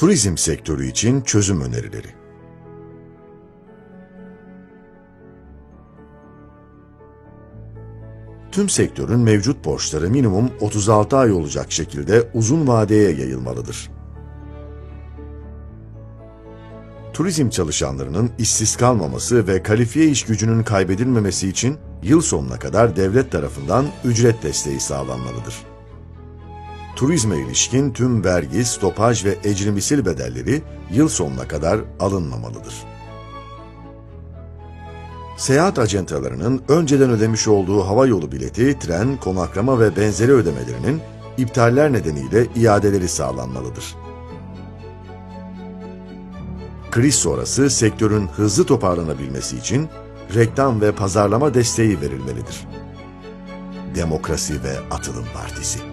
Turizm sektörü için çözüm önerileri. Tüm sektörün mevcut borçları minimum 36 ay olacak şekilde uzun vadeye yayılmalıdır. Turizm çalışanlarının işsiz kalmaması ve kalifiye iş gücünün kaybedilmemesi için yıl sonuna kadar devlet tarafından ücret desteği sağlanmalıdır. Turizme ilişkin tüm vergi, stopaj ve ecrimisil bedelleri yıl sonuna kadar alınmamalıdır. Seyahat acentalarının önceden ödemiş olduğu hava yolu bileti, tren, konaklama ve benzeri ödemelerinin iptaller nedeniyle iadeleri sağlanmalıdır. Kriz sonrası sektörün hızlı toparlanabilmesi için reklam ve pazarlama desteği verilmelidir. Demokrasi ve Atılım Partisi